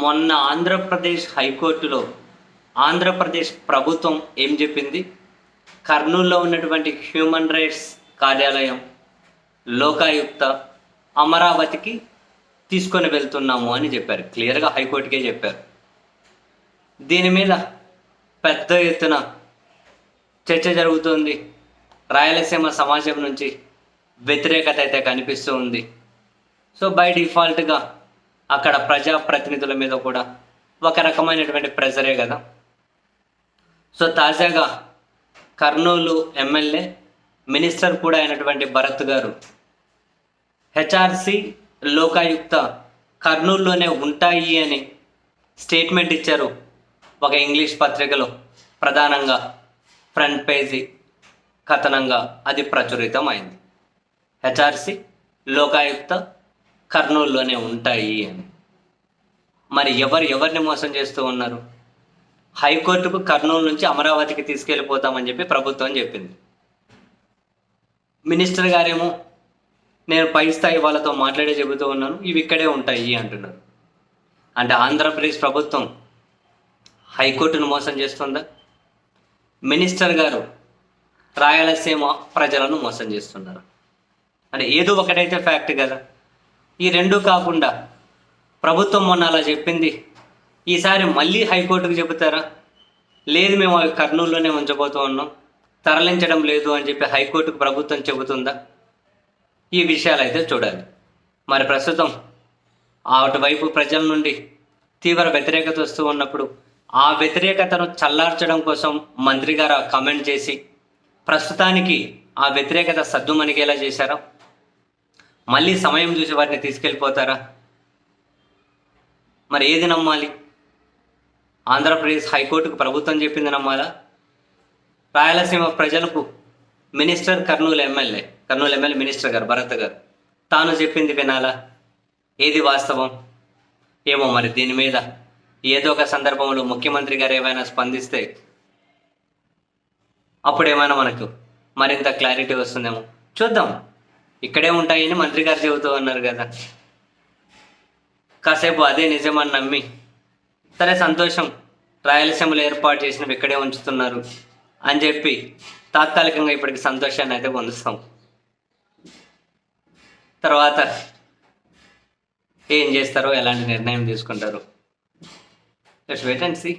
మొన్న ఆంధ్రప్రదేశ్ హైకోర్టులో ఆంధ్రప్రదేశ్ ప్రభుత్వం ఏం చెప్పింది? కర్నూలులో ఉన్నటువంటి హ్యూమన్ రైట్స్ కార్యాలయం లోకాయుక్త అమరావతికి తీసుకొని వెళ్తున్నాము అని చెప్పారు. క్లియర్గా హైకోర్టుకే చెప్పారు. దీని మీద పెద్ద ఎత్తున చర్చ జరుగుతుంది. రాయలసీమ సమాజం నుంచి వ్యతిరేకత అయితే కనిపిస్తూ ఉంది. సో బై డిఫాల్ట్గా అక్కడ ప్రజాప్రతినిధుల మీద కూడా ఒక రకమైనటువంటి ప్రెజరే కదా. సో తాజాగా కర్నూలు ఎమ్మెల్యే మినిస్టర్ కూడా అయినటువంటి భరత్ గారు హెచ్ఆర్సి లోకాయుక్త కర్నూలులోనే ఉంటాయి అని స్టేట్మెంట్ ఇచ్చారు ఒక ఇంగ్లీష్ పత్రికలో. ప్రధానంగా ఫ్రంట్ పేజీ కథనంగా అది ప్రచురితమైంది. హెచ్ఆర్సి లోకాయుక్త కర్నూలులోనే ఉంటాయి అని. మరి ఎవరు ఎవరిని మోసం చేస్తూ ఉన్నారు? హైకోర్టుకు కర్నూలు నుంచి అమరావతికి తీసుకెళ్ళిపోతామని చెప్పి ప్రభుత్వం చెప్పింది. మినిస్టర్ గారేమో నేను పై స్థాయి వాళ్ళతో మాట్లాడే చెబుతూ ఉన్నాను ఇవి ఇక్కడే ఉంటాయి అంటున్నారు. అంటే ఆంధ్రప్రదేశ్ ప్రభుత్వం హైకోర్టును మోసం చేస్తుందా? మినిస్టర్ గారు రాయలసీమ ప్రజలను మోసం చేస్తున్నారు. అంటే ఏదో ఒకటైతే ఫ్యాక్ట్ కదా. ఈ రెండు కాకుండా ప్రభుత్వం మొన్న అలా చెప్పింది. ఈసారి మళ్ళీ హైకోర్టుకు చెబుతారా? లేదు మేము అవి కర్నూలులోనే ఉంచబోతూ ఉన్నాం. తరలించడం లేదు అని చెప్పి హైకోర్టుకు ప్రభుత్వం చెబుతుందా? ఈ విషయాలు అయితే చూడాలి. మరి ప్రస్తుతం అటువైపు ప్రజల నుండి తీవ్ర వ్యతిరేకత వస్తూ ఉన్నప్పుడు ఆ వ్యతిరేకతను చల్లార్చడం కోసం మంత్రి గారు కమెంట్ చేసి ప్రస్తుతానికి ఆ వ్యతిరేకత సద్దుమణిగేలా చేశారా? మళ్ళీ సమయం చూసి వారిని తీసుకెళ్ళిపోతారా? మరి ఏది నమ్మాలి? ఆంధ్రప్రదేశ్ హైకోర్టుకు ప్రభుత్వం చెప్పింది నమ్మాలా? రాయలసీమ ప్రజలకు minister Kurnool MLA Kurnool MLA minister గారు భరత్ గారు తాను చెప్పింది వినాలా? ఏది వాస్తవం? ఏమో మరి దీని మీద ఏదో ఒక సందర్భంలో ముఖ్యమంత్రి గారు ఏమైనా స్పందిస్తే అప్పుడేమైనా మనకు మరింత క్లారిటీ వస్తుందేమో. చూద్దాం. ఇక్కడే ఉంటాయని మంత్రి గారు చెబుతూ ఉన్నారు కదా. కాసేపు అదే నిజమని నమ్మి సరే సంతోషం రాయలసీమలో ఏర్పాటు చేసినవి ఇక్కడే ఉంచుతున్నారు అని చెప్పి తాత్కాలికంగా ఇప్పటికి సంతోషాన్ని అయితే పొందుతాం తర్వాత ఏం చేస్తారో ఎలాంటి నిర్ణయం తీసుకుంటారు. Just wait and see